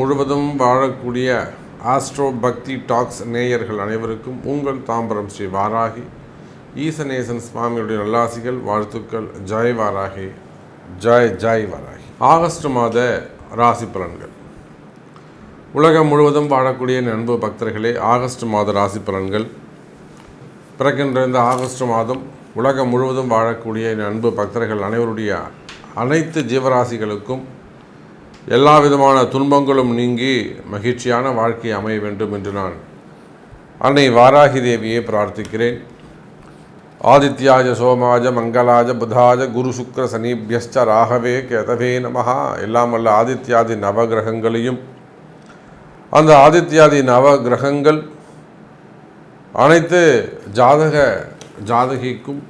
முழுவதும் வாழக்கூடிய ஆஸ்ட்ரோ பக்தி டாக்ஸ் நேயர்கள் அனைவருக்கும் உங்கள் தாம்பரம் ஸ்ரீ வாராகி. ஈசநேசன் சுவாமியுடைய நல்லாசிகள் வாழ்த்துக்கள். ஜெய் வாராகி. ஜெய் ஜெய் வாராகி. ஆகஸ்ட் மாத ராசி பலன்கள். உலகம் முழுவதும் வாழக்கூடிய என் அன்பு பக்தர்களே ஆகஸ்ட் மாத ராசி பலன்கள். பிறக்கின்ற இந்த ஆகஸ்ட் மாதம் உலகம் முழுவதும் வாழக்கூடிய நண்பு அன்பு பக்தர்கள் அனைவருடைய அனைத்து ஜீவராசிகளுக்கும் எல்லா விதமான துன்பங்களும் நீங்கி மகிழ்ச்சியான வாழ்க்கை அமைய வேண்டும் என்று நான் அன்னை வாராகி தேவியை பிரார்த்திக்கிறேன். ஆதித்யாஜ சோமாஜ மங்களாஜ புதாஜ குரு சுக்கர சனீபியஸ்ச ராகவே கேதவே நமஹா. எல்லாம் வல்ல ஆதித்யாதி நவகிரகங்களையும் அந்த ஆதித்யாதி நவகிரகங்கள் அனைத்து ஜாதக ஜாதகிக்கும்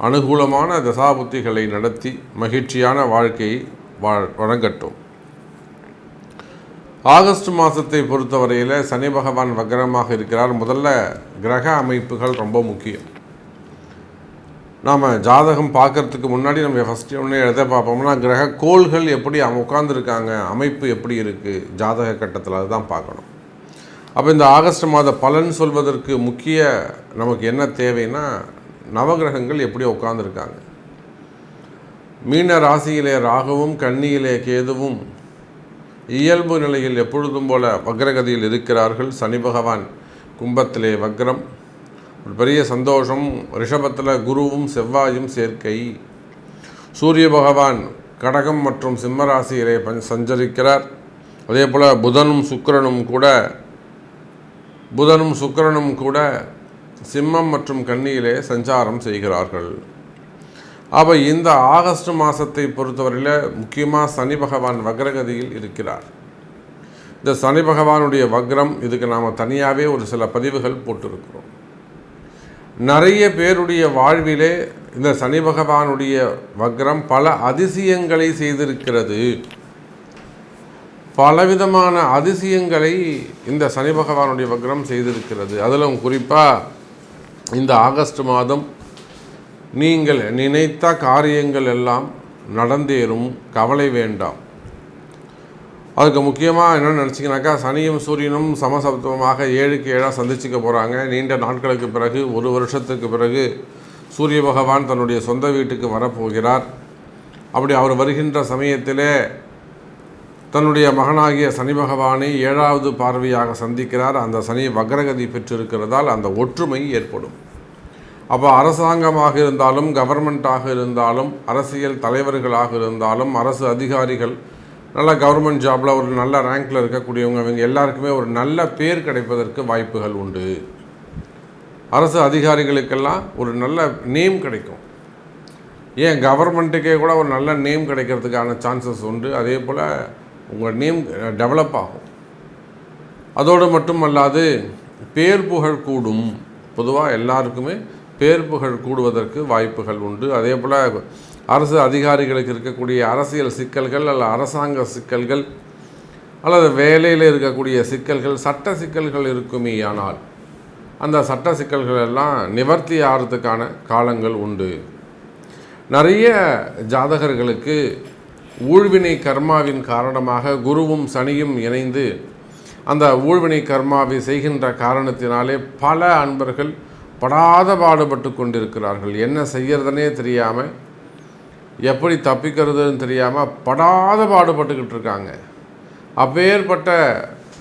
அனுகூலமான தசாபுத்திகளை நடத்தி மகிழ்ச்சியான வாழ்க்கையை வாழ் வழங்கட்டும். ஆகஸ்ட் மாதத்தை பொறுத்தவரையில் சனி பகவான் வக்ரமாக இருக்கிறார். முதல்ல கிரக அமைப்புகள் ரொம்ப முக்கியம். நாம் ஜாதகம் பார்க்கறதுக்கு முன்னாடி நம்ம ஃபஸ்ட்டு ஒன்று எழுத பார்ப்போம்னா கிரக கோள்கள் எப்படி உட்காந்துருக்காங்க அமைப்பு எப்படி இருக்குது ஜாதக கட்டத்தில் அதுதான் பார்க்கணும். அப்போ இந்த ஆகஸ்ட் மாத பலன் சொல்வதற்கு முக்கிய நமக்கு என்ன தேவைன்னா நவகிரகங்கள் எப்படி உட்காந்துருக்காங்க மீன ராசியிலே ராகுவும் கன்னியிலே கேதுவும் இயல்பு நிலையில் எப்பொழுதும் போல வக்ரகதியில் இருக்கிறார்கள். சனி பகவான் கும்பத்திலே வக்ரம். ஒரு பெரிய சந்தோஷம். ரிஷபத்தில் குருவும் செவ்வாயும் சேர்க்கை. சூரிய பகவான் கடகம் மற்றும் சிம்மராசியிலே பஞ் சஞ்சரிக்கிறார். அதே போல் புதனும் சுக்கிரனும் கூட புதனும் சுக்கிரனும் கூட சிம்மம் மற்றும் கன்னியிலே சஞ்சாரம் செய்கிறார்கள். அப்போ இந்த ஆகஸ்ட் மாதத்தை பொறுத்தவரையில் முக்கியமாக சனி பகவான் வக்ரகதியில் இருக்கிறார். இந்த சனி பகவானுடைய வக்ரம் இதுக்கு நாம் தனியாகவே ஒரு சில பதிவுகள் போட்டிருக்கிறோம். நிறைய பேருடைய வாழ்விலே இந்த சனி பகவானுடைய வக்ரம் பல அதிசயங்களை செய்திருக்கிறது. பலவிதமான அதிசயங்களை இந்த சனி பகவானுடைய வக்ரம் செய்திருக்கிறது. அதிலும் குறிப்பாக இந்த ஆகஸ்ட் மாதம் நீங்கள் நினைத்த காரியங்கள் எல்லாம் நடந்தேறும் கவலை வேண்டாம். அதுக்கு முக்கியமாக என்ன நினச்சிங்கனாக்கா சனியும் சூரியனும் சமசப்தமாக ஏழுக்கு ஏழாக சந்திச்சுக்க போகிறாங்க நீண்ட நாட்களுக்கு பிறகு ஒரு வருஷத்துக்கு பிறகு சூரிய பகவான் தன்னுடைய சொந்த வீட்டுக்கு வரப்போகிறார். அப்படி அவர் வருகின்ற சமயத்திலே தன்னுடைய மகனாகிய சனி பகவானை ஏழாவது பார்வையாக சந்திக்கிறார். அந்த சனி வக்ரகதி பெற்றிருக்கிறதால் அந்த ஒற்றுமை ஏற்படும். அப்போ அரசாங்கமாக இருந்தாலும் கவர்மெண்ட்டாக இருந்தாலும் அரசியல் தலைவர்களாக இருந்தாலும் அரசு அதிகாரிகள் நல்ல கவர்மெண்ட் ஜாபில் ஒரு நல்ல ரேங்கில் இருக்கக்கூடியவங்க இவங்க எல்லாருக்குமே ஒரு நல்ல பேர் கிடைப்பதற்கு வாய்ப்புகள் உண்டு. அரசு அதிகாரிகளுக்கெல்லாம் ஒரு நல்ல நேம் கிடைக்கும். ஏன் கவர்மெண்ட்டுக்கே கூட ஒரு நல்ல நேம் கிடைக்கிறதுக்கான சான்சஸ் உண்டு. அதே போல் உங்கள் நேம் டெவலப் ஆகும். அதோடு மட்டுமல்லாது பேர் புகழ் கூடும். பொதுவாக எல்லாருக்குமே பேர் புகழ் கூடுவதற்கு வாய்ப்புகள் உண்டு. அதே போல் அரசு அதிகாரிகளுக்கு இருக்கக்கூடிய அரசியல் சிக்கல்கள் அல்ல அரசாங்க சிக்கல்கள் அல்லது வேலையில் இருக்கக்கூடிய சிக்கல்கள் சட்ட சிக்கல்கள் இருக்குமே ஆனால் அந்த சட்ட சிக்கல்கள் எல்லாம் நிவர்த்தி ஆகிறதுக்கான காலங்கள் உண்டு. நிறைய ஜாதகர்களுக்கு ஊழ்வினை கர்மாவின் காரணமாக குருவும் சனியும் இணைந்து அந்த ஊழ்வினை கர்மாவை செய்கின்ற காரணத்தினாலே பல அன்பர்கள் படாத பாடுபட்டு கொண்டிருக்கிறார்கள். என்ன செய்யறதுனே தெரியாமல் எப்படி தப்பிக்கிறதுன்னு தெரியாமல் படாத பாடுபட்டுக்கிட்டு இருக்காங்க. அப்பேற்பட்ட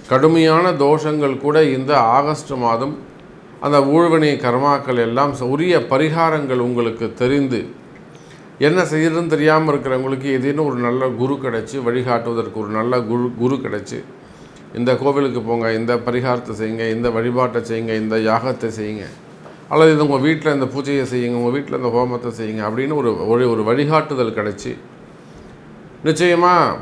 கடுமையான தோஷங்கள் கூட இந்த ஆகஸ்ட் மாதம் அந்த ஊழ்வினை கர்மாக்கள் எல்லாம் உரிய பரிகாரங்கள் உங்களுக்கு தெரிந்து என்ன செய்யறதுன்னு தெரியாமல் இருக்கிறவங்களுக்கு ஏதேனும் ஒரு நல்ல குரு கிடச்சி வழிகாட்டுவதற்கு ஒரு நல்ல குரு குரு கிடச்சி இந்த கோவிலுக்கு போங்க இந்த பரிகாரத்தை செய்யுங்க இந்த வழிபாட்டை செய்யுங்க இந்த யாகத்தை செய்யுங்க. அல்லது இது உங்கள் வீட்டில் இந்த பூஜையை செய்யுங்க உங்கள் வீட்டில் இந்த ஹோமத்தை செய்யுங்க அப்படின்னு ஒரு ஒரு ஒரு வழிகாட்டுதல் கிடச்சி நிச்சயமாக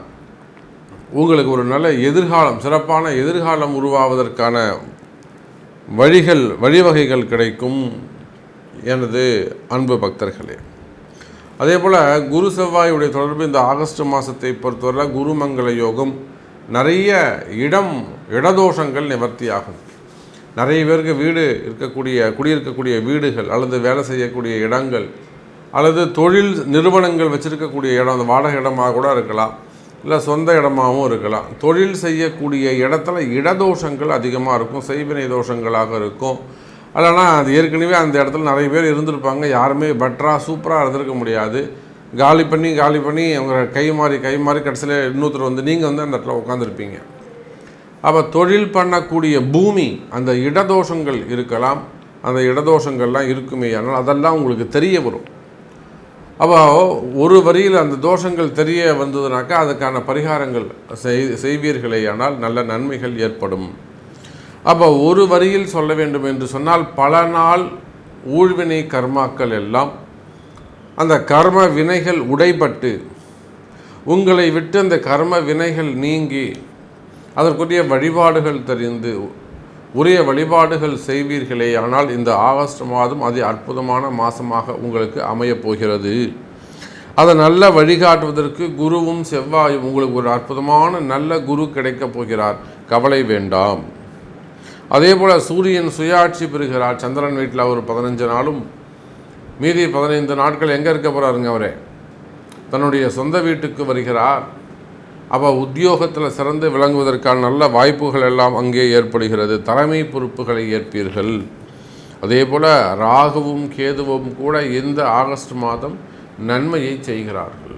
உங்களுக்கு ஒரு நல்ல எதிர்காலம் சிறப்பான எதிர்காலம் உருவாவதற்கான வழிகள் வழிவகைகள் கிடைக்கும் எனது அன்பு பக்தர்களே. அதே போல் குரு செவ்வாயுடைய தொடர்பு இந்த ஆகஸ்ட் மாதத்தை பொறுத்தவரை குருமங்கள யோகம் நிறைய இடம் இடதோஷங்கள் நிவர்த்தியாகும். நிறைய பேருக்கு வீடு இருக்கக்கூடிய குடியிருக்கக்கூடிய வீடுகள் அல்லது வேலை செய்யக்கூடிய இடங்கள் அல்லது தொழில் நிறுவனங்கள் வச்சுருக்கக்கூடிய இடம் அந்த வாடகை இடமாக கூட இருக்கலாம் இல்லை சொந்த இடமாகவும் இருக்கலாம். தொழில் செய்யக்கூடிய இடத்துல இடதோஷங்கள் அதிகமாக இருக்கும் செய்வினை தோஷங்களாக இருக்கும். இல்லைனா அது ஏற்கனவே அந்த இடத்துல நிறைய பேர் இருந்திருப்பாங்க யாருமே பெட்டராக சூப்பராக இருந்திருக்க முடியாது. காலி பண்ணி காலி பண்ணி அவங்க கை மாறி கை மாறி கடைசியில் இன்னொருத்தர் வந்து நீங்கள் வந்து அந்த இடத்துல உட்காந்துருப்பீங்க அப்போ தொழில் பண்ணக்கூடிய பூமி அந்த இடதோஷங்கள் இருக்கலாம். அந்த இடதோஷங்கள்லாம் இருக்குமே ஆனால் அதெல்லாம் உங்களுக்கு தெரிய வரும். அப்போ ஒரு வரியில் அந்த தோஷங்கள் தெரிய வந்ததுனாக்கா அதுக்கான பரிகாரங்கள் செய் செய்வீர்களே ஆனால் நல்ல நன்மைகள் ஏற்படும். அப்போ ஒரு வரியில் சொல்ல வேண்டும் என்று சொன்னால் பல நாள் ஊழ்வினை கர்மாக்கள் எல்லாம் அந்த கர்ம வினைகள் உடைபட்டு உங்களை விட்டு அந்த கர்ம வினைகள் நீங்கி அதற்குரிய வழிபாடுகள் தெரிந்து உரிய வழிபாடுகள் செய்வீர்களே. ஆனால் இந்த ஆகஸ்ட் மாதம் அதி அற்புதமான மாதமாக உங்களுக்கு அமையப் போகிறது. அதை நல்ல வழிகாட்டுவதற்கு குருவும் செவ்வாயும் உங்களுக்கு ஒரு அற்புதமான நல்ல குரு கிடைக்கப் போகிறார். கவலை வேண்டாம். அதே போல் சூரியன் சுயாட்சி பெறுகிறார். சந்திரன் வீட்டில் ஒரு பதினஞ்சு நாளும் மீதி பதினைந்து நாட்கள் எங்கே இருக்க போகிறாருங்க அவரே? தன்னுடைய சொந்த வீட்டுக்கு வருகிறார். அப்போ உத்தியோகத்தில் சிறந்து விளங்குவதற்கான நல்ல வாய்ப்புகள் எல்லாம் அங்கே ஏற்படுகிறது. தலைமை பொறுப்புகளை ஏற்பீர்கள். அதே போல் ராகுவும் கேதுவும் கூட இந்த ஆகஸ்ட் மாதம் நன்மையை செய்கிறார்கள்.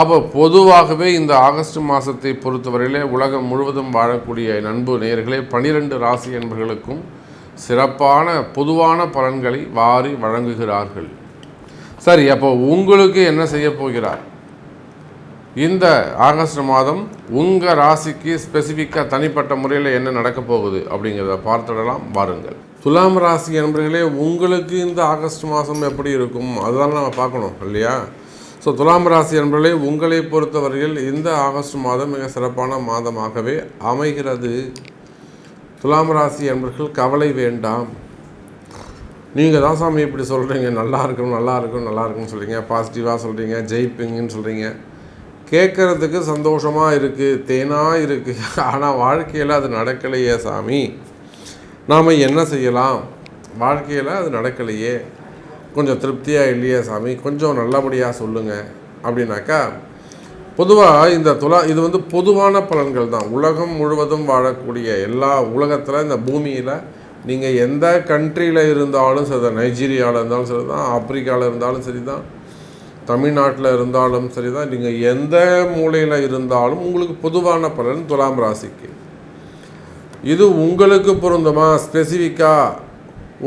அப்போ பொதுவாகவே இந்த ஆகஸ்ட் மாதத்தை பொறுத்தவரையிலே உலகம் முழுவதும் வாழக்கூடிய நண்பு நேயர்களே பனிரெண்டு ராசி என்பர்களுக்கும் சிறப்பான பொதுவான பலன்களை வாரி வழங்குகிறார்கள். சரி அப்போ உங்களுக்கு என்ன செய்ய போகிறார்? இந்த ஆகஸ்ட் மாதம் உங்கள் ராசிக்கு ஸ்பெசிஃபிக்காக தனிப்பட்ட முறையில் என்ன நடக்க போகுது அப்படிங்கிறத பார்த்துடலாம் வாருங்கள். துலாம் ராசி என்பர்களே உங்களுக்கு இந்த ஆகஸ்ட் மாதம் எப்படி இருக்கும்? அதுதான் நம்ம பார்க்கணும் இல்லையா? ஸோ துலாம் ராசி என்பர்களே உங்களை பொறுத்தவரையில் இந்த ஆகஸ்ட் மாதம் மிக சிறப்பான மாதமாகவே அமைகிறது. துலாம் ராசி என்பர்கள் கவலை வேண்டாம். நீங்கள் தான் சாமி இப்படி சொல்கிறீங்க நல்லா இருக்கும் நல்லா இருக்கும் நல்லா இருக்கும்னு சொல்கிறீங்க பாசிட்டிவாக சொல்கிறீங்க ஜெயிப்பிங்கன்னு சொல்கிறீங்க கேட்குறதுக்கு சந்தோஷமாக இருக்குது தேனாக இருக்குது ஆனால் வாழ்க்கையில் அது நடக்கலையே சாமி. நாம் என்ன செய்யலாம்? வாழ்க்கையில் அது நடக்கலையே. கொஞ்சம் திருப்தியாக இல்லையே சாமி? கொஞ்சம் நல்லபடியாக சொல்லுங்கள் அப்படின்னாக்கா பொதுவாக இந்த துலா இது வந்து பொதுவான பலன்கள் தான். உலகம் முழுவதும் வாழக்கூடிய எல்லா உலகத்தில் இந்த பூமியில் நீங்கள் எந்த கண்ட்ரியில் இருந்தாலும் சரி தான் நைஜீரியாவில் இருந்தாலும் சரி தான் ஆப்பிரிக்காவில் இருந்தாலும் சரி தான் தமிழ்நாட்டில் இருந்தாலும் சரி தான் நீங்கள் எந்த மூலையில் இருந்தாலும் உங்களுக்கு பொதுவான பலன் துலாம் ராசிக்கு. இது உங்களுக்கு பொருந்துமா? ஸ்பெசிஃபிக்காக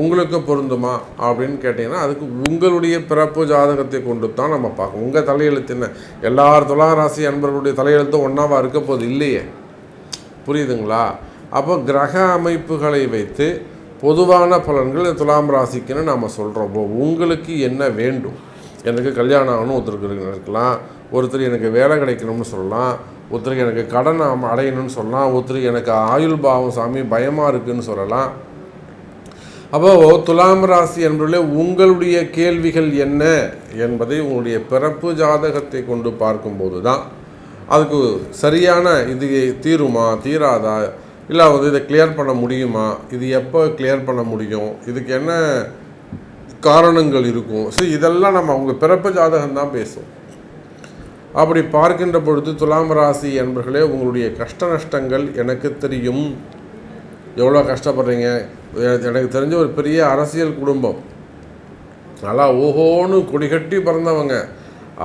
உங்களுக்கு பொருந்துமா? அப்படின்னு கேட்டிங்கன்னா அதுக்கு உங்களுடைய பிறப்பு ஜாதகத்தை கொண்டு தான் நம்ம பார்க்கணும். உங்கள் தலையெழுத்து என்ன? எல்லார் துலாம் ராசி அன்பர்களுடைய தலையெழுத்தும் ஒன்றாவாக இருக்க போது இல்லையே. புரியுதுங்களா? அப்போ கிரக அமைப்புகளை வைத்து பொதுவான பலன்கள் துலாம் ராசிக்குன்னு நாம் சொல்கிறோம் உங்களுக்கு என்ன வேண்டும்? எனக்கு கல்யாணம் ஆகணும் ஒருத்தருக்கு இருக்கலாம். ஒருத்தர் எனக்கு வேலை கிடைக்கணும்னு சொல்லலாம். ஒருத்தருக்கு எனக்கு கடன் அடையணும்னு சொல்லலாம். ஒருத்தருக்கு எனக்கு ஆயுள் பாவம் சாமி பயமாக இருக்குதுன்னு சொல்லலாம். அப்போ துலாம் ராசி என்பதில் உங்களுடைய கேள்விகள் என்ன என்பதை உங்களுடைய பிறப்பு ஜாதகத்தை கொண்டு பார்க்கும்போது தான் அதுக்கு சரியான இது தீருமா தீராதா? இல்லை வந்து இதை கிளியர் பண்ண முடியுமா? இது எப்போ கிளியர் பண்ண முடியும்? இதுக்கு என்ன காரணங்கள் இருக்கும். ஸோ இதெல்லாம் நம்ம அவங்க பிறப்பு ஜாதகம் தான் பேசும். அப்படி பார்க்கின்ற பொழுது துலாம் ராசி என்பர்களே உங்களுடைய கஷ்ட நஷ்டங்கள் எனக்கு தெரியும். எவ்வளோ கஷ்டப்படுறீங்க? எனக்கு தெரிஞ்ச ஒரு பெரிய அரசியல் குடும்பம். நல்லா ஓஹோன்னு கொடிகட்டி பிறந்தவங்க.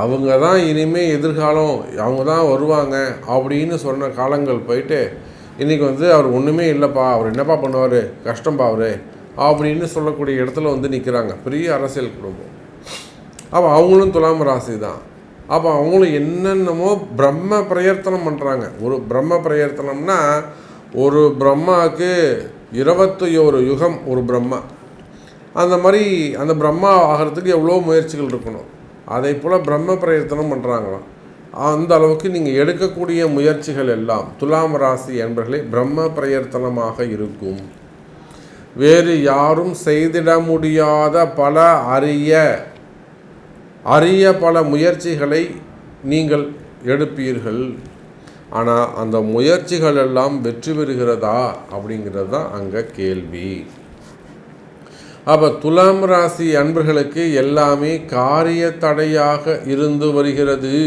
அவங்க தான் இனிமேல் எதிர்காலம் அவங்க தான் வருவாங்க அப்படின்னு சொன்ன காலங்கள் போயிட்டு இன்றைக்கி வந்து அவர் ஒன்றுமே இல்லைப்பா. அவர் என்னப்பா பண்ணுவார்? கஷ்டம்பா அவர். அப்படின்னு சொல்லக்கூடிய இடத்துல வந்து நிற்கிறாங்க பெரிய அரசியல் குடும்பம். அப்போ அவங்களும் துலாம் ராசி தான். அப்போ அவங்களும் என்னென்னமோ பிரம்ம பிரயர்த்தனம் பண்ணுறாங்க ஒரு பிரம்ம பிரயர்த்தனம்னா ஒரு பிரம்மாவுக்கு இருபத்தி ஒரு யுகம் ஒரு பிரம்மா. அந்த மாதிரி அந்த பிரம்மா ஆகிறதுக்கு எவ்வளோ முயற்சிகள் இருக்கணும். அதே போல் பிரம்ம பிரயத்தனம் பண்ணுறாங்களாம் அந்த அளவுக்கு நீங்கள் எடுக்கக்கூடிய முயற்சிகள் எல்லாம் துலாம் ராசி என்பர்களே பிரம்ம பிரயர்த்தனமாக இருக்கும். வேறு யாரும் செய்திட முடியாத பல அரிய அரிய பல முயற்சிகளை நீங்கள் எடுப்பீர்கள். ஆனால் அந்த முயற்சிகள் எல்லாம் வெற்றி பெறுகிறதா அப்படிங்கிறது தான் அங்கே கேள்வி. அப்போ துலாம் ராசி அன்பர்களுக்கு எல்லாமே காரிய தடையாக இருந்து வருகிறது.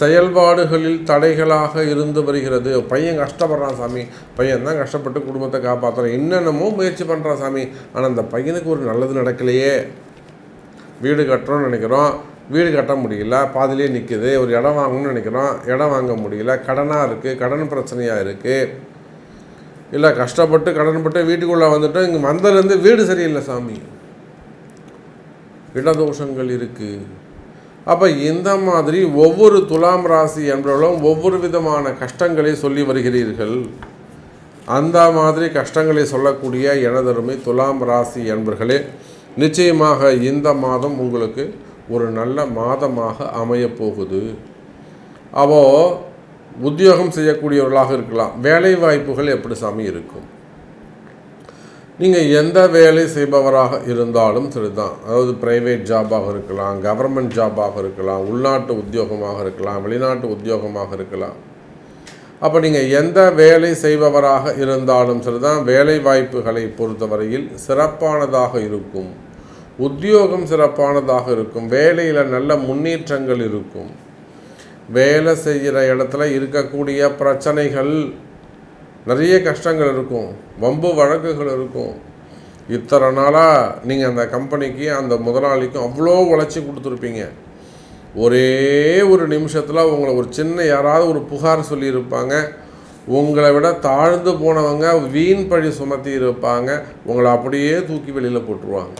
செயல்பாடுகளில் தடைகளாக இருந்து வருகிறது. பையன் கஷ்டப்படுறான் சாமி. பையன் தான் கஷ்டப்பட்டு குடும்பத்தை காப்பாற்றுறான் என்னென்னமோ முயற்சி பண்ணுறான் சாமி. ஆனால் அந்த பையனுக்கு ஒரு நல்லது நடக்கலையே. வீடு கட்டுறோம்னு நினைக்கிறோம். வீடு கட்ட முடியல. பாதிலே நிற்குது ஒரு இடம் வாங்கணும்னு நினைக்கிறோம். இடம் வாங்க முடியல. கடனாக இருக்குது கடன் பிரச்சனையாக இருக்குது இல்லை கஷ்டப்பட்டு கடன்பட்டு வீட்டுக்குள்ளே வந்துட்டு இங்கே வந்ததுலேருந்து வீடு சரியில்லை சாமி. இடதோஷங்கள் இருக்குது அப்போ இந்த மாதிரி ஒவ்வொரு துலாம் ராசி என்பவர்களும் ஒவ்வொரு விதமான கஷ்டங்களை சொல்லி வருகிறீர்கள். அந்த மாதிரி கஷ்டங்களை சொல்லக்கூடிய எனதருமை துலாம் ராசி என்பர்களே நிச்சயமாக இந்த மாதம் உங்களுக்கு ஒரு நல்ல மாதமாக அமையப் போகுது அப்போ உத்தியோகம் செய்யக்கூடியவர்களாக இருக்கலாம். வேலை வாய்ப்புகள் எப்படி சாமி இருக்கும்? நீங்கள் எந்த வேலை செய்பவராக இருந்தாலும் சரிதான். அதாவது ப்ரைவேட் ஜாபாக இருக்கலாம் கவர்மெண்ட் ஜாபாக இருக்கலாம் உள்நாட்டு உத்தியோகமாக இருக்கலாம் வெளிநாட்டு உத்தியோகமாக இருக்கலாம். அப்போ நீங்கள் எந்த வேலை செய்பவராக இருந்தாலும் சரிதான். வேலை வாய்ப்புகளை பொறுத்தவரையில் சிறப்பானதாக இருக்கும். உத்தியோகம் சிறப்பானதாக இருக்கும். வேலையில் நல்ல முன்னேற்றங்கள் இருக்கும். வேலை செய்கிற இடத்துல இருக்கக்கூடிய பிரச்சனைகள் நிறைய கஷ்டங்கள் இருக்கும். வம்பு வழக்குகள் இருக்கும். இத்தனை நாளாக நீங்கள் அந்த கம்பெனிக்கு அந்த முதலாளிக்கும் அவ்வளோ உழைச்சி கொடுத்துருப்பீங்க. ஒரே ஒரு நிமிஷத்தில் உங்களை ஒரு சின்ன யாராவது ஒரு புகார் சொல்லியிருப்பாங்க. உங்களை விட தாழ்ந்து போனவங்க வீண் பழி சுமத்தி இருப்பாங்க. உங்களை அப்படியே தூக்கி வெளியில் போட்டுருவாங்க.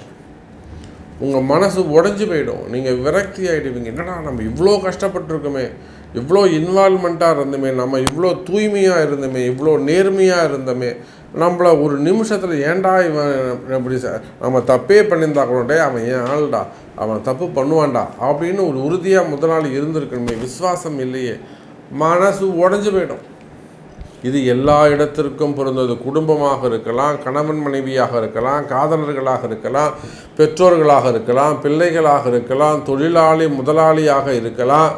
உங்கள் மனசு உடஞ்சி போயிடும். நீங்கள் விரக்தி ஆகிடுவீங்க என்னடா நம்ம இவ்வளோ கஷ்டப்பட்டுருக்கோமே. இவ்வளோ இன்வால்மெண்ட்டாக இருந்தோமே நம்ம இவ்வளோ தூய்மையாக இருந்தோமே இவ்வளோ நேர்மையாக இருந்தோமே நம்மளை ஒரு நிமிஷத்தில் ஏன்டா இவன் இப்படி நம்ம தப்பே பண்ணியிருந்தா கூட அவன் ஏன் ஆள்டா அவன் தப்பு பண்ணுவான்டா அப்படின்னு ஒரு உறுதியாக முதலாளி இருந்திருக்கணுமே விஸ்வாசம் இல்லையே மனசு உடஞ்சி போயிடும். இது எல்லா இடத்திற்கும் பொருந்தது. குடும்பமாக இருக்கலாம் கணவன் மனைவியாக இருக்கலாம் காதலர்களாக இருக்கலாம் பெற்றோர்களாக இருக்கலாம் பிள்ளைகளாக இருக்கலாம் தொழிலாளி முதலாளியாக இருக்கலாம்.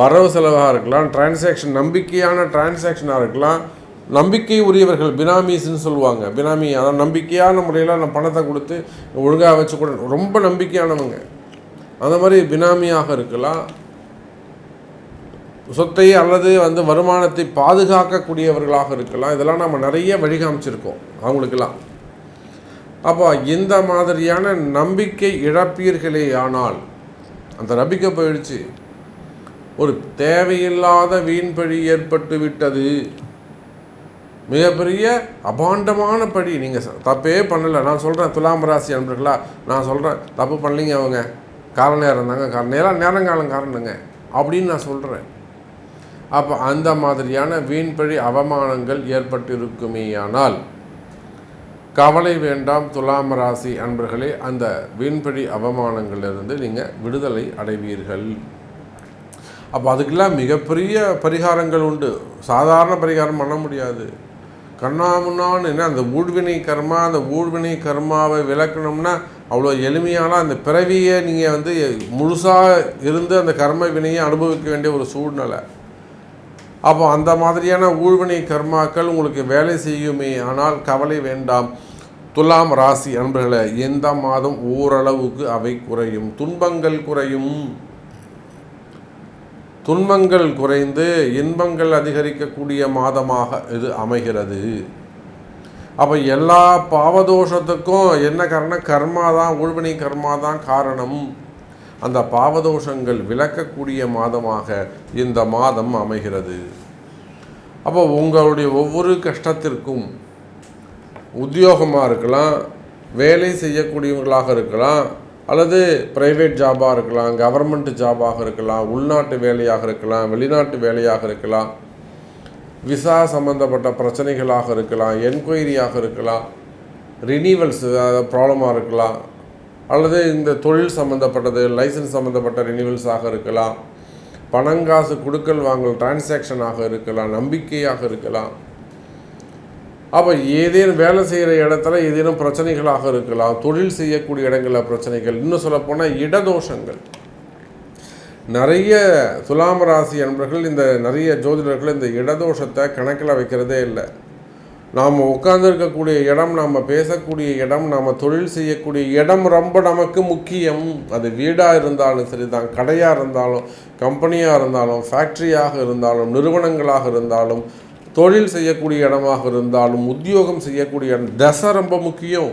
வரவு செலவாக இருக்கலாம் டிரான்சாக்ஷன் நம்பிக்கையான டிரான்சாக்ஷனாக இருக்கலாம். நம்பிக்கை உரியவர்கள் பினாமிஸ்ன்னு சொல்லுவாங்க. பினாமி அதான் நம்பிக்கையான முறையில் நான் பணத்தை கொடுத்து ஒழுங்காக வச்சு கூட ரொம்ப நம்பிக்கையானவங்க. அந்த மாதிரி பினாமியாக இருக்கலாம். சொத்தை அல்லது வந்து வருமானத்தை பாதுகாக்கக்கூடியவர்களாக இருக்கலாம். இதெல்லாம் நம்ம நிறைய வழிகாமிச்சிருக்கோம் அவங்களுக்கெல்லாம். அப்போ இந்த மாதிரியான நம்பிக்கை இழப்பீர்களே ஆனால் அந்த நம்பிக்கை போயிடுச்சு. ஒரு தேவையில்லாத வீண்பழி ஏற்பட்டு விட்டது. மிகப்பெரிய அபாண்டமான படி நீங்கள் தப்பே பண்ணலை. நான் சொல்கிறேன் துலாம் ராசி அன்பர்களா நான் சொல்கிறேன் தப்பு பண்ணலைங்க அவங்க. கால நேரம் தாங்க காரணம். நேரம் நேரங்காலம் காரணங்க. அப்படின்னு நான் சொல்கிறேன் அப்போ அந்த மாதிரியான வீண்பழி அவமானங்கள் ஏற்பட்டிருக்குமேயானால் கவலை வேண்டாம் துலாம் ராசி அன்பர்களே. அந்த வீண்பழி அவமானங்களிலிருந்து நீங்கள் விடுதலை அடைவீர்கள். அப்போ அதுக்கெல்லாம் மிகப்பெரிய பரிகாரங்கள் உண்டு. சாதாரண பரிகாரம் பண்ண முடியாது. கண்ணாமுன்னான்னு என்ன அந்த ஊழ்வினை கர்மா அந்த ஊழ்வினை கர்மாவை விளக்கணும்னா அவ்வளோ எளிமையான அந்த பிறவியை நீங்கள் வந்து முழுசாக இருந்து அந்த கர்ம வினையை அனுபவிக்க வேண்டிய ஒரு சூழ்நிலை. அப்போ அந்த மாதிரியான ஊழ்வினை கர்மாக்கள் உங்களுக்கு வேலை செய்யுமே. ஆனால் கவலை வேண்டாம். துலாம் ராசி அன்புகளை எந்த மாதம் ஓரளவுக்கு அவை குறையும்? துன்பங்கள் குறையும். துன்பங்கள் குறைந்து இன்பங்கள் அதிகரிக்கக்கூடிய மாதமாக இது அமைகிறது. அப்போ எல்லா பாவதோஷத்துக்கும் என்ன காரணம்? கர்மா தான் ஊழ்வினை கர்மா தான் காரணம். அந்த பாவதோஷங்கள் விளக்கக்கூடிய மாதமாக இந்த மாதம் அமைகிறது. அப்போ உங்களுடைய ஒவ்வொரு கஷ்டத்திற்கும் உத்தியோகமாக இருக்கலாம் வேலை செய்யக்கூடியவங்களாக இருக்கலாம் அல்லது ப்ரைவேட் ஜாபாக இருக்கலாம் கவர்மெண்ட் ஜாபாக இருக்கலாம் உள்நாட்டு வேலையாக இருக்கலாம் வெளிநாட்டு வேலையாக இருக்கலாம் விசா சம்மந்தப்பட்ட பிரச்சனைகளாக இருக்கலாம் என்கொயரியாக இருக்கலாம் ரினிவல்ஸ் ப்ராப்ளமாக இருக்கலாம் அல்லது இந்த தொழில் சம்மந்தப்பட்டது லைசன்ஸ் சம்மந்தப்பட்ட ரினிவல்ஸாக இருக்கலாம் பணங்காசு கொடுக்கல் வாங்கல் டிரான்சாக்ஷனாக இருக்கலாம் நம்பிக்கையாக இருக்கலாம். அப்போ ஏதேனும் வேலை செய்கிற இடத்துல ஏதேனும் பிரச்சனைகளாக இருக்கலாம் தொழில் செய்யக்கூடிய இடங்களில் பிரச்சனைகள் இன்னும் சொல்லப்போனால் இடதோஷங்கள். நிறைய துலாம் ராசி அன்பர்கள் இந்த நிறைய ஜோதிடர்கள் இந்த இடதோஷத்தை கணக்கில் வைக்கிறதே இல்லை. நாம் உட்கார்ந்துருக்கக்கூடிய இடம் நாம் பேசக்கூடிய இடம் நாம் தொழில் செய்யக்கூடிய இடம் ரொம்ப நமக்கு முக்கியம். அது வீடாக இருந்தாலும் சரி தான் கடையாக இருந்தாலும் கம்பெனியாக இருந்தாலும் ஃபேக்ட்ரியாக இருந்தாலும் நிறுவனங்களாக இருந்தாலும் தொழில் செய்யக்கூடிய இடமாக இருந்தாலும் உத்தியோகம் செய்யக்கூடிய இடம் தசை ரொம்ப முக்கியம்.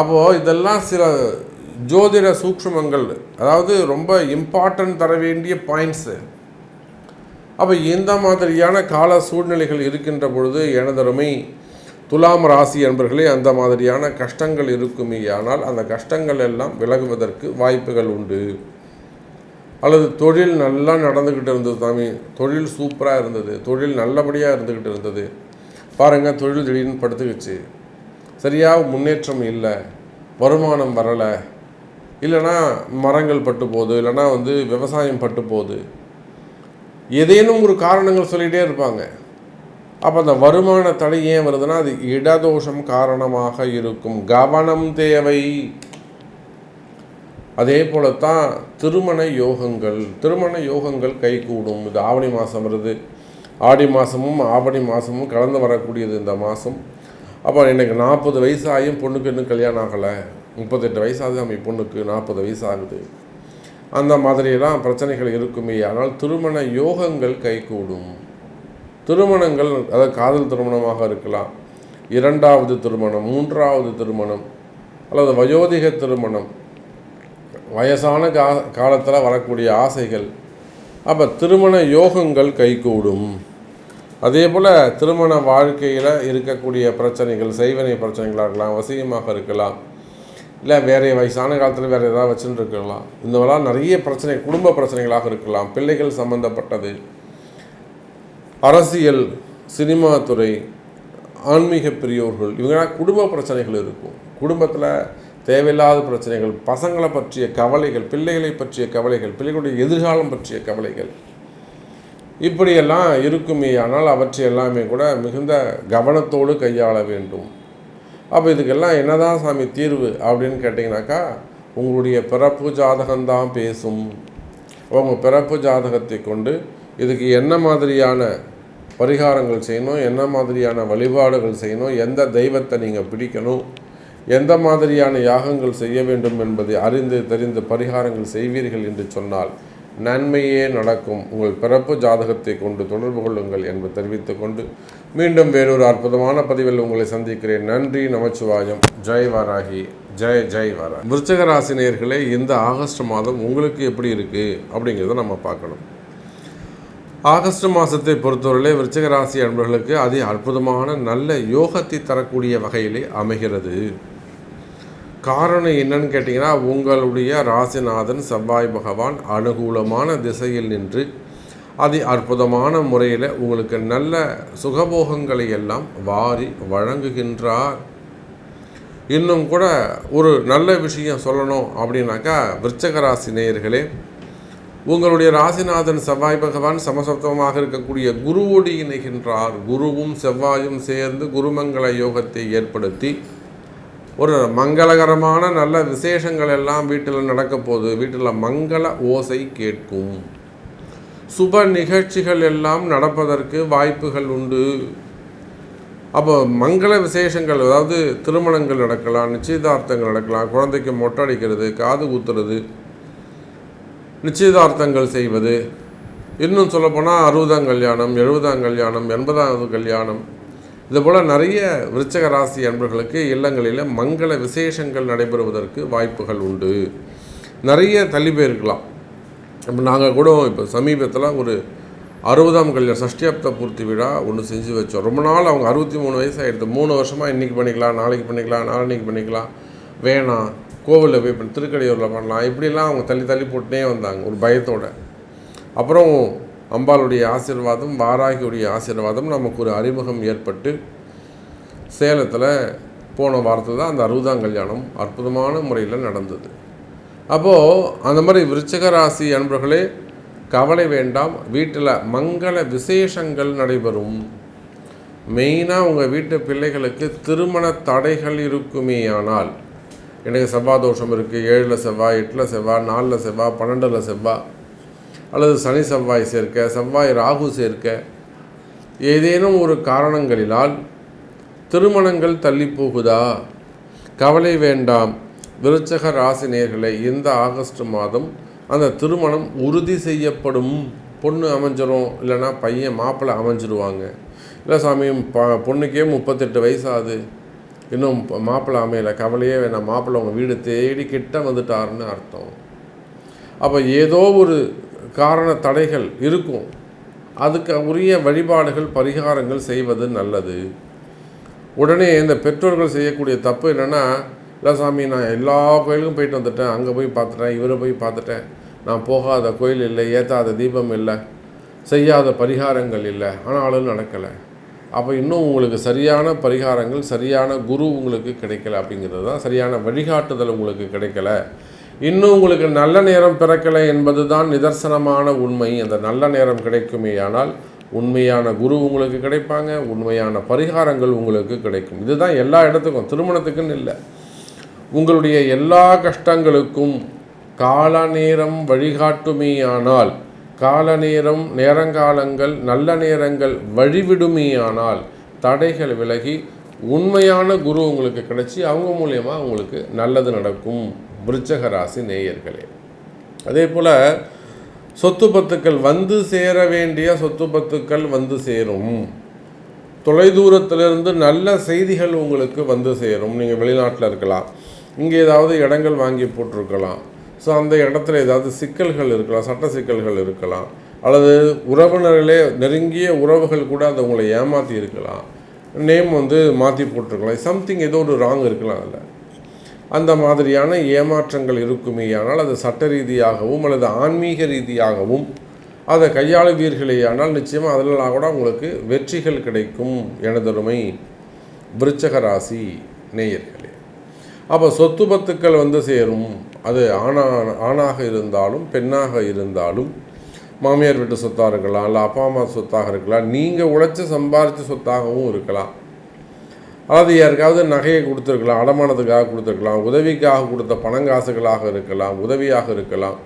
அப்போது இதெல்லாம் சில ஜோதிட சூக்ஷ்மங்கள் அதாவது ரொம்ப இம்பார்ட்டன்ட் தர வேண்டிய பாயிண்ட்ஸு அப்போ இந்த மாதிரியான கால சூழ்நிலைகள் இருக்கின்ற பொழுது எனதருமை துலாம் ராசி என்பர்களே அந்த மாதிரியான கஷ்டங்கள் இருக்குமே ஆனால் அந்த கஷ்டங்கள் எல்லாம் விலகுவதற்கு வாய்ப்புகள் உண்டு. அல்லது தொழில் நல்லா நடந்துக்கிட்டு இருந்தது சாமி. தொழில் சூப்பராக இருந்தது. தொழில் நல்லபடியாக இருந்துக்கிட்டு இருந்தது. பாருங்கள் தொழில் திடீர்னு படுத்துக்கிச்சு. சரியாக முன்னேற்றம் இல்லை. வருமானம் வரலை. இல்லைன்னா மரங்கள் பட்டு போகுது. இல்லைன்னா வந்து விவசாயம் பட்டு போகுது. ஏதேனும் ஒரு காரணங்கள் சொல்லிகிட்டே இருப்பாங்க. அப்போ அந்த வருமான தடை ஏன் வருதுன்னா அது இடதோஷம் காரணமாக இருக்கும். கவனம் தேவை. அதே போலத்தான் திருமண யோகங்கள். திருமண யோகங்கள் கைகூடும். இது ஆவணி மாதம் வருது. ஆடி மாதமும் ஆவணி மாதமும் கலந்து வரக்கூடியது இந்த மாதம் அப்போ எனக்கு நாற்பது வயசு ஆகியும் பொண்ணுக்கு இன்னும் கல்யாணம் ஆகலை. முப்பத்தெட்டு வயசாகுது நம்ம பொண்ணுக்கு நாற்பது வயசு ஆகுது அந்த மாதிரியெல்லாம் பிரச்சனைகள் இருக்குமே. ஆனால் திருமண யோகங்கள் கைகூடும். திருமணங்கள் அதாவது காதல் திருமணமாக இருக்கலாம். இரண்டாவது திருமணம் மூன்றாவது திருமணம் அல்லது வயோதிக திருமணம். வயசான கா காலத்தில் வரக்கூடிய ஆசைகள். அப்போ திருமண யோகங்கள் கைகூடும். அதே போல் திருமண வாழ்க்கையில் இருக்கக்கூடிய பிரச்சனைகள் செய்வனை பிரச்சனைகளாக இருக்கலாம் வசியமாக இருக்கலாம். இல்லை வேறு வயசான காலத்தில் வேறு ஏதாவது வச்சுட்டு இருக்கலாம் இந்த மாதிரிலாம் நிறைய பிரச்சனை குடும்ப பிரச்சனைகளாக இருக்கலாம். பிள்ளைகள் சம்மந்தப்பட்டது அரசியல் சினிமா துறை ஆன்மீக பெரியோர்கள் இவங்களாம் குடும்ப பிரச்சனைகள் இருக்கும். குடும்பத்தில் தேவையில்லாத பிரச்சனைகள் பசங்களை பற்றிய கவலைகள் பிள்ளைகளை பற்றிய கவலைகள் பிள்ளைகளுடைய எதிர்காலம் பற்றிய கவலைகள். இப்படியெல்லாம் இருக்குமே ஆனால் அவற்றை எல்லாமே கூட மிகுந்த கவனத்தோடு கையாள வேண்டும். அப்போ இதுக்கெல்லாம் என்னதான் சாமி தீர்வு அப்படின்னு கேட்டிங்கனாக்கா உங்களுடைய பிறப்பு ஜாதகம்தான் பேசும். உங்கள் பிறப்பு ஜாதகத்தை கொண்டு இதுக்கு என்ன மாதிரியான பரிகாரங்கள் செய்யணும் என்ன மாதிரியான வழிபாடுகள் செய்யணும் எந்த தெய்வத்தை நீங்கள் பிடிக்கணும் எந்த மாதிரியான யாகங்கள் செய்ய வேண்டும் என்பதை அறிந்து தெரிந்து பரிகாரங்கள் செய்வீர்கள் என்று சொன்னால் நன்மையே நடக்கும். உங்கள் பிறப்பு ஜாதகத்தை கொண்டு தொடர்பு கொள்ளுங்கள் என்று தெரிவித்துக் கொண்டு மீண்டும் வேறொரு அற்புதமான பதிவில் உங்களை சந்திக்கிறேன். நன்றி நமச்சிவாயம். ஜெய் வாராகி. ஜெய் ஜெய் வாரா விருச்சக ராசினியர்களே இந்த ஆகஸ்ட் மாதம் உங்களுக்கு எப்படி இருக்குது அப்படிங்கிறத நம்ம பார்க்கணும். ஆகஸ்ட் மாதத்தை பொறுத்தவரையிலே விருச்சக ராசி அன்பர்களுக்கு அதி அற்புதமான நல்ல யோகத்தை தரக்கூடிய வகையிலே அமைகிறது. காரணம் என்னன்னு கேட்டிங்கன்னா உங்களுடைய ராசிநாதன் செவ்வாய் பகவான் அனுகூலமான திசையில் நின்று அதி அற்புதமான முறையில் உங்களுக்கு நல்ல சுகபோகங்களை எல்லாம் வாரி வழங்குகின்றார். இன்னும் கூட ஒரு நல்ல விஷயம் சொல்லணும் அப்படின்னாக்கா விருச்சக ராசி நேயர்களே உங்களுடைய ராசிநாதன் செவ்வாய் பகவான் சமசப்தமாக இருக்கக்கூடிய குருவோடு இணைகின்றார். குருவும் செவ்வாயும் சேர்ந்து குருமங்கள யோகத்தை ஏற்படுத்தி ஒரு மங்களகரமான நல்ல விசேஷங்கள் எல்லாம் வீட்டில் நடக்க போகுது. வீட்டில் மங்கள ஓசை கேட்கும். சுப நிகழ்ச்சிகள் எல்லாம் நடப்பதற்கு வாய்ப்புகள் உண்டு. அப்போ மங்கள விசேஷங்கள் அதாவது திருமணங்கள் நடக்கலாம் நிச்சயதார்த்தங்கள் நடக்கலாம் குழந்தைக்கு மொட்டை அடிக்கிறது காது குத்துறது நிச்சயதார்த்தங்கள் செய்வது இன்னும் சொல்லப்போனால் அறுபதாம் கல்யாணம் எழுபதாம் கல்யாணம் எண்பதாவது கல்யாணம் இதுபோல் நிறைய விருச்சக ராசி அன்பர்களுக்கு இல்லங்களில் மங்கள விசேஷங்கள் நடைபெறுவதற்கு வாய்ப்புகள் உண்டு. நிறைய தள்ளி போயிருக்கலாம். இப்போ நாங்கள் கூட இப்போ சமீபத்தில் ஒரு அறுபதாம் கல்யாணம் சஷ்டியாப்த பூர்த்தி விழா ஒன்று செஞ்சு வச்சோம். ரொம்ப நாள் அவங்க அறுபத்தி மூணு வயசு ஆகிடுது மூணு வருஷமாக இன்றைக்கி பண்ணிக்கலாம் நாளைக்கு பண்ணிக்கலாம் நாளைக்கு பண்ணிக்கலாம். வேணாம். கோவிலில் போய் திருக்கடையூரில் பண்ணலாம். இப்படிலாம் அவங்க தள்ளி தள்ளி போட்டுனே வந்தாங்க ஒரு பயத்தோடு. அப்புறம் அம்பாளுடைய ஆசீர்வாதம் வாராகியுடைய ஆசீர்வாதம் நமக்கு ஒரு அறிமுகம் ஏற்பட்டு சேலத்தில் போன வாரத்தில் தான் அந்த அறுபதாம் கல்யாணம் அற்புதமான முறையில் நடந்தது. அப்போது அந்த மாதிரி விருச்சக ராசி அன்பர்களே கவலை வேண்டாம். வீட்டில் மங்கள விசேஷங்கள் நடைபெறும். மெயினாக உங்கள் வீட்டு பிள்ளைகளுக்கு திருமண தடைகள் இருக்குமே ஆனால் எனக்கு செவ்வாய் தோஷம் இருக்குது ஏழில் செவ்வாய் எட்டில் செவ்வாய் நாலில் செவ்வாய் பன்னெண்டில் செவ்வாய் அல்லது சனி செவ்வாய் சேர்க்க செவ்வாய் ராகு சேர்க்க ஏதேனும் ஒரு காரணங்களினால் திருமணங்கள் தள்ளி போகுதா கவலை வேண்டாம். விருச்சக ராசினியர்களை இந்த ஆகஸ்ட் மாதம் அந்த திருமணம் உறுதி செய்யப்படும். பொண்ணு அமைஞ்சிரும் இல்லைன்னா பையன் மாப்பிள்ளை அமைஞ்சிருவாங்க. இல்லை சாமி ப பொண்ணுக்கே முப்பத்தெட்டு வயசு ஆகுது இன்னும் மாப்பிள்ளை அமையலை கவலையே வேணாம் மாப்பிள்ளை அவங்க வீடு தேடி கிட்ட வந்துட்டாருன்னு அர்த்தம். அப்போ ஏதோ ஒரு காரண தடைகள் இருக்கும். அதுக்கு உரிய வழிபாடுகள் பரிகாரங்கள் செய்வது நல்லது. உடனே இந்த பெற்றோர்கள் செய்யக்கூடிய தப்பு என்னென்னா இல்லை சாமி நான் எல்லா கோயிலுக்கும் போயிட்டு வந்துட்டேன். அங்கே போய் பார்த்துட்டேன். இவரை போய் பார்த்துட்டேன். நான் போகாத கோயில் இல்லை. ஏற்றாத தீபம் இல்லை. செய்யாத பரிகாரங்கள் இல்லை. ஆனாலும் நடக்கலை. அப்போ இன்னும் உங்களுக்கு சரியான பரிகாரங்கள் சரியான குரு உங்களுக்கு கிடைக்கல. அப்படிங்கிறது தான் சரியான வழிகாட்டுதல் உங்களுக்கு கிடைக்கல. இன்னும் உங்களுக்கு நல்ல நேரம் பிறக்கலை என்பது தான் நிதர்சனமான உண்மை. அந்த நல்ல நேரம் கிடைக்குமே ஆனால் உண்மையான குரு உங்களுக்கு கிடைப்பாங்க உண்மையான பரிகாரங்கள் உங்களுக்கு கிடைக்கும். இதுதான் எல்லா இடத்துக்கும் திருமணத்துக்குன்னு இல்லை. உங்களுடைய எல்லா கஷ்டங்களுக்கும் கால நேரம் வழிகாட்டுமேயானால் கால நேரம் நேரங்காலங்கள் நல்ல நேரங்கள் வழிவிடுமேயானால் தடைகள் விலகி உண்மையான குரு உங்களுக்கு கிடைச்சி அவங்க மூலயமா உங்களுக்கு நல்லது நடக்கும். விருச்சக ராசி நேயர்களே. அதே போல் சொத்து பத்துக்கள் வந்து சேர வேண்டிய சொத்து பத்துக்கள் வந்து சேரும். தொலைதூரத்திலிருந்து நல்ல செய்திகள் உங்களுக்கு வந்து சேரும். நீங்கள் வெளிநாட்டில் இருக்கலாம். இங்கே ஏதாவது இடங்கள் வாங்கி போட்டிருக்கலாம். ஸோ அந்த இடத்துல ஏதாவது சிக்கல்கள் இருக்கலாம் சட்ட சிக்கல்கள் இருக்கலாம். அல்லது உறவினர்களே நெருங்கிய உறவுகள் கூட அதை உங்களை ஏமாற்றி இருக்கலாம். நேம் வந்து மாற்றி போட்டிருக்கலாம். சம்திங் ஏதோ ஒரு ராங் இருக்கலாம் அதில். அந்த மாதிரியான ஏமாற்றங்கள் இருக்குமேயானால் அது சட்ட ரீதியாகவும் அல்லது ஆன்மீக ரீதியாகவும் அதை கையாளுவீர்களேயானால் நிச்சயமாக அதிலெல்லாம் கூட உங்களுக்கு வெற்றிகள் கிடைக்கும் எனதொருமை விருச்சக ராசி நேயர்களே. அப்போ சொத்து பத்துக்கள் வந்து சேரும். அது ஆணா ஆணாக இருந்தாலும் பெண்ணாக இருந்தாலும் மாமியார் வீட்டு சொத்தாக இருக்கலாம் இல்லை அப்பா அம்மா சொத்தாக இருக்கலாம் நீங்கள் உழைச்சி சம்பாரித்த சொத்தாகவும் இருக்கலாம். அதாவது யாருக்காவது நகையை கொடுத்துருக்கலாம் அடமானத்துக்காக கொடுத்துருக்கலாம் உதவிக்காக கொடுத்த பணங்காசுகளாக இருக்கலாம் உதவியாக இருக்கலாம்.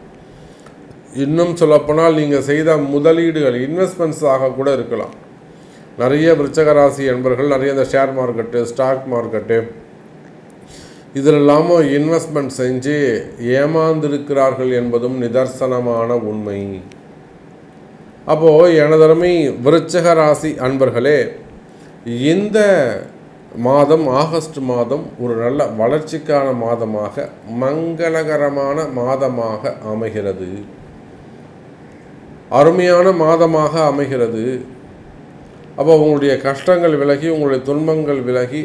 இன்னும் சொல்லப்போனால் நீங்கள் செய்த முதலீடுகள் இன்வெஸ்ட்மெண்ட்ஸாக கூட இருக்கலாம். நிறைய விருச்சகராசி என்பர்கள் நிறைய இந்த ஷேர் மார்க்கெட்டு ஸ்டாக் மார்க்கெட்டு இதில் இல்லாமல் இன்வெஸ்ட்மெண்ட் செஞ்சு ஏமாந்திருக்கிறார்கள் என்பதும் நிதர்சனமான உண்மை. அப்போது எனதருமை விருச்சக ராசி அன்பர்களே இந்த மாதம் ஆகஸ்ட் மாதம் ஒரு நல்ல வளர்ச்சிக்கான மாதமாக மங்களகரமான மாதமாக அமைகிறது. அருமையான மாதமாக அமைகிறது. அப்போ உங்களுடைய கஷ்டங்கள் விலகி உங்களுடைய துன்பங்கள் விலகி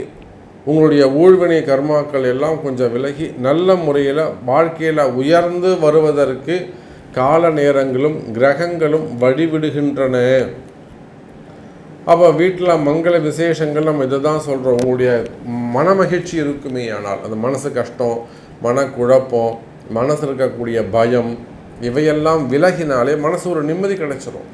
உங்களுடைய ஊழ்வினை கர்மாக்கள் எல்லாம் கொஞ்சம் விலகி நல்ல முறையில் வாழ்க்கையில் உயர்ந்து வருவதற்கு கால நேரங்களும் கிரகங்களும் வழிவிடுகின்றன. அப்போ வீட்டில் மங்கள விசேஷங்கள் நம்ம இதை தான் சொல்கிறோம் உங்களுடைய மனமகிழ்ச்சி இருக்குமே ஆனால் அந்த மனசு கஷ்டம் மனக்குழப்பம் மனசு இருக்கக்கூடிய பயம் இவையெல்லாம் விலகினாலே மனசு ஒரு நிம்மதி கிடைச்சிரும்.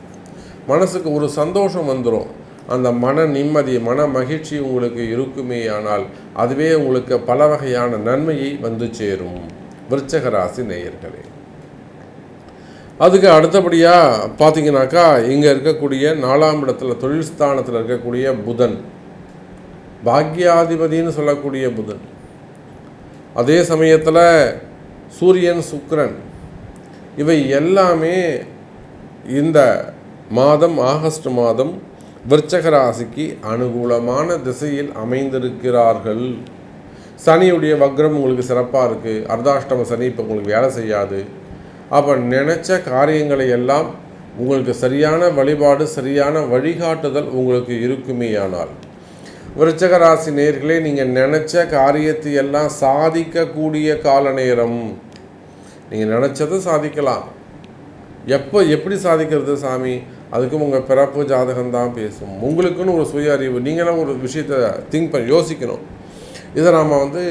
மனசுக்கு ஒரு சந்தோஷம் வந்துடும் அந்த மன நிம்மதி மன மகிழ்ச்சி உங்களுக்கு இருக்குமே ஆனால் அதுவே உங்களுக்கு பல வகையான நன்மையை வந்து சேரும். விருச்சகராசி நேயர்களே. அதுக்கு அடுத்தபடியாக பார்த்தீங்கன்னாக்கா இங்கே இருக்கக்கூடிய நாலாம் இடத்துல தொழில் ஸ்தானத்தில் இருக்கக்கூடிய புதன். பாக்யாதிபதின்னு சொல்லக்கூடிய புதன். அதே சமயத்தில் சூரியன் சுக்ரன் இவை எல்லாமே இந்த மாதம் ஆகஸ்ட் மாதம் விருச்சக ராசிக்கு அனுகூலமான திசையில் அமைந்திருக்கிறார்கள். சனியுடைய வக்ரம் உங்களுக்கு சிறப்பாக இருக்குது அர்த்தாஷ்டம சனி இப்போ உங்களுக்கு வேலை செய்யாது. அப்போ நினச்ச காரியங்களை எல்லாம் உங்களுக்கு சரியான வழிபாடு சரியான வழிகாட்டுதல் உங்களுக்கு இருக்குமேயானால். விருச்சக ராசி நேர்களே நீங்கள் நினச்ச காரியத்தை எல்லாம் சாதிக்கக்கூடிய கால நேரம். நீங்கள் நினச்சதை சாதிக்கலாம். எப்போ எப்படி சாதிக்கிறது சாமி? அதுக்கும் உங்கள் பிறப்பு ஜாதகம் தான் பேசும். உங்களுக்குன்னு ஒரு சுய அறிவு நீங்களும் ஒரு விஷயத்தை திங்க் பண்ணி யோசிக்கணும். இதை நாம் வந்து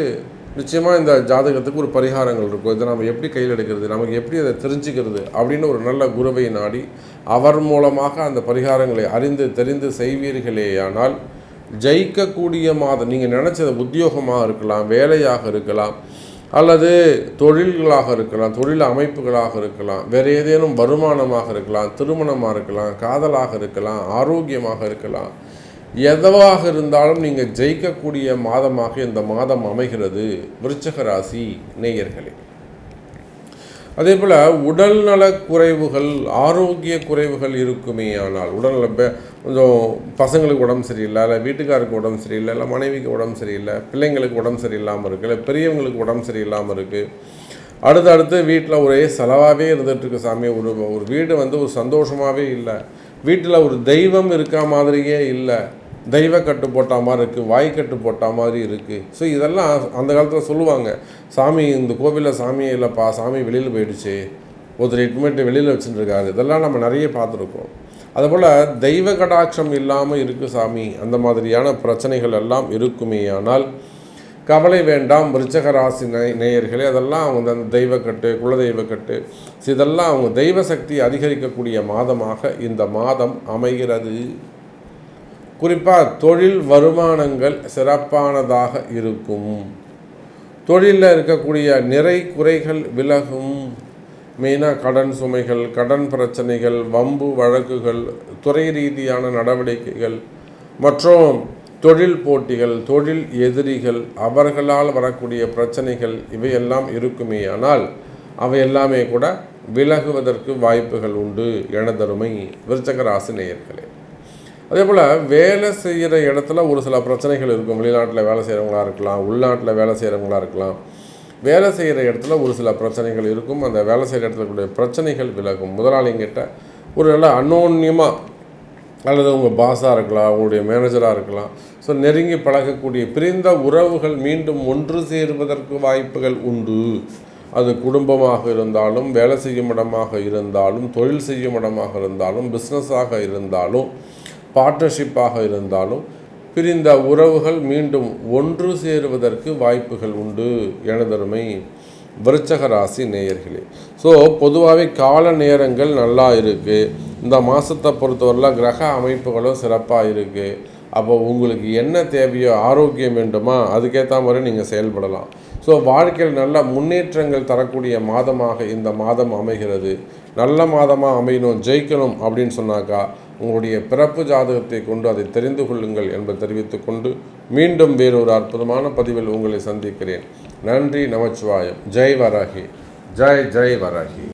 நிச்சயமாக இந்த ஜாதகத்துக்கு ஒரு பரிகாரங்கள் இருக்கும். இதை நம்ம எப்படி கையில் எடுக்கிறது? நமக்கு எப்படி அதை தெரிஞ்சுக்கிறது? அப்படின்னு ஒரு நல்ல குருவை நாடி அவர் மூலமாக அந்த பரிகாரங்களை அறிந்து தெரிந்து செய்வீர்களேயானால் ஜெயிக்கக்கூடிய மாதம் நீங்கள் நினச்சது உத்தியோகமாக இருக்கலாம் வேலையாக இருக்கலாம் அல்லது தொழில்களாக இருக்கலாம் தொழில் அமைப்புகளாக இருக்கலாம் வேறு ஏதேனும் வருமானமாக இருக்கலாம் திருமணமாக இருக்கலாம் காதலாக இருக்கலாம் ஆரோக்கியமாக இருக்கலாம் எதுவாக இருந்தாலும் நீங்கள் ஜெயிக்கக்கூடிய மாதமாக இந்த மாதம் அமைகிறது விருச்சக ராசி நேயர்களே. அதே போல் உடல்நல குறைவுகள் ஆரோக்கிய குறைவுகள் இருக்குமே ஆனால் உடல்நல கொஞ்சம் பசங்களுக்கு உடம்பு சரியில்லை இல்லை வீட்டுக்காருக்கு உடம்பு சரியில்லை இல்லை மனைவிக்கு உடம்பு சரியில்லை பிள்ளைங்களுக்கு உடம்பு சரியில்லாமல் இருக்குது இல்லை பெரியவங்களுக்கு உடம்பு சரியில்லாமல் இருக்குது அடுத்து அடுத்து வீட்டில் ஒரே செலவாகவே இருந்துகிட்ருக்கு சாமி. ஒரு ஒரு வீடு வந்து ஒரு சந்தோஷமாகவே இல்லை. வீட்டில் ஒரு தெய்வம் இருக்கா மாதிரியே இல்லை. தெய்வ கட்டு போட்ட மாதிரி இருக்குது வாய் கட்டு போட்ட மாதிரி இருக்குது ஸோ இதெல்லாம் அந்த காலத்தில் சொல்லுவாங்க. சாமி இந்த கோவிலில் சாமி இல்லைப்பா சாமி வெளியில் போயிடுச்சு. ஒருத்தர் இட்மெண்ட் வெளியில் வச்சுட்டுருக்காரு இதெல்லாம் நம்ம நிறைய பார்த்துருக்கோம். அதுபோல் தெய்வ கடாட்சம் இல்லாமல் இருக்குது சாமி. அந்த மாதிரியான பிரச்சனைகள் எல்லாம் இருக்குமே. ஆனால் கவலை வேண்டாம். விருச்சக ராசி நே நேயர்களே அதெல்லாம் அவங்க அந்த தெய்வக்கட்டு குலதெய்வக்கட்டு ஸோ இதெல்லாம் அவங்க தெய்வ சக்தி அதிகரிக்கக்கூடிய மாதமாக இந்த மாதம் அமைகிறது. குறிப்பாக தொழில் வருமானங்கள் சிறப்பானதாக இருக்கும். தொழிலில் இருக்கக்கூடிய நிறை குறைகள் விலகும். மெயினாக கடன் சுமைகள் கடன் பிரச்சனைகள் வம்பு வழக்குகள் துறை ரீதியான நடவடிக்கைகள் மற்றும் தொழில் போட்டிகள் தொழில் எதிரிகள் அவர்களால் வரக்கூடிய பிரச்சனைகள் இவையெல்லாம் இருக்குமே. ஆனால் அவை எல்லாமே கூட விலகுவதற்கு வாய்ப்புகள் உண்டு. எனதருமை விருச்சக ராசி நேயர்களே. அதே போல் வேலை செய்கிற இடத்துல ஒரு சில பிரச்சனைகள் இருக்கும். வெளிநாட்டில் வேலை செய்கிறவங்களா இருக்கலாம் உள்நாட்டில் வேலை செய்கிறவங்களா இருக்கலாம். வேலை செய்கிற இடத்துல ஒரு சில பிரச்சனைகள் இருக்கும். அந்த வேலை செய்கிற இடத்துல கூடிய பிரச்சனைகள் விலகும். முதலாளிங்கிட்ட ஒரு நல்ல அன்னோன்யமாக அல்லது உங்கள் பாஸாக இருக்கலாம் உங்களுடைய மேனேஜராக இருக்கலாம். ஸோ நெருங்கி பழகக்கூடிய பிரிந்த உறவுகள் மீண்டும் ஒன்று சேருவதற்கு வாய்ப்புகள் உண்டு. அது குடும்பமாக இருந்தாலும் வேலை செய்யும் இடமாக இருந்தாலும் தொழில் செய்யும் இடமாக இருந்தாலும் பிஸ்னஸாக இருந்தாலும் பார்ட்னர்ஷிப்பாக இருந்தாலும் பிரிந்த உறவுகள் மீண்டும் ஒன்று சேருவதற்கு வாய்ப்புகள் உண்டு. எனதருமை விருச்சக ராசி நேயர்களே. ஸோ பொதுவாகவே கால நேரங்கள் நல்லா இருக்குது இந்த மாதத்தை பொறுத்தவரையில் கிரக அமைப்புகளும் சிறப்பாக இருக்குது அப்போ உங்களுக்கு என்ன தேவையோ ஆரோக்கியம் வேண்டுமா அதுக்கேற்ற மாதிரி நீங்கள் செயல்படலாம். ஸோ வாழ்க்கையில் நல்ல முன்னேற்றங்கள் தரக்கூடிய மாதமாக இந்த மாதம் அமைகிறது. நல்ல மாதமாக அமையணும் ஜெயிக்கணும் அப்படின்னு சொன்னாக்கா உங்களுடைய பிறப்பு ஜாதகத்தை கொண்டு அதை தெரிந்து கொள்ளுங்கள் என்பதை தெரிவித்துக் கொண்டு மீண்டும் வேறொரு அற்புதமான பதிவில் உங்களை சந்திக்கிறேன். நன்றி நமச்சிவாயம். ஜெய் வராகி. ஜெய் ஜெய் வராகி.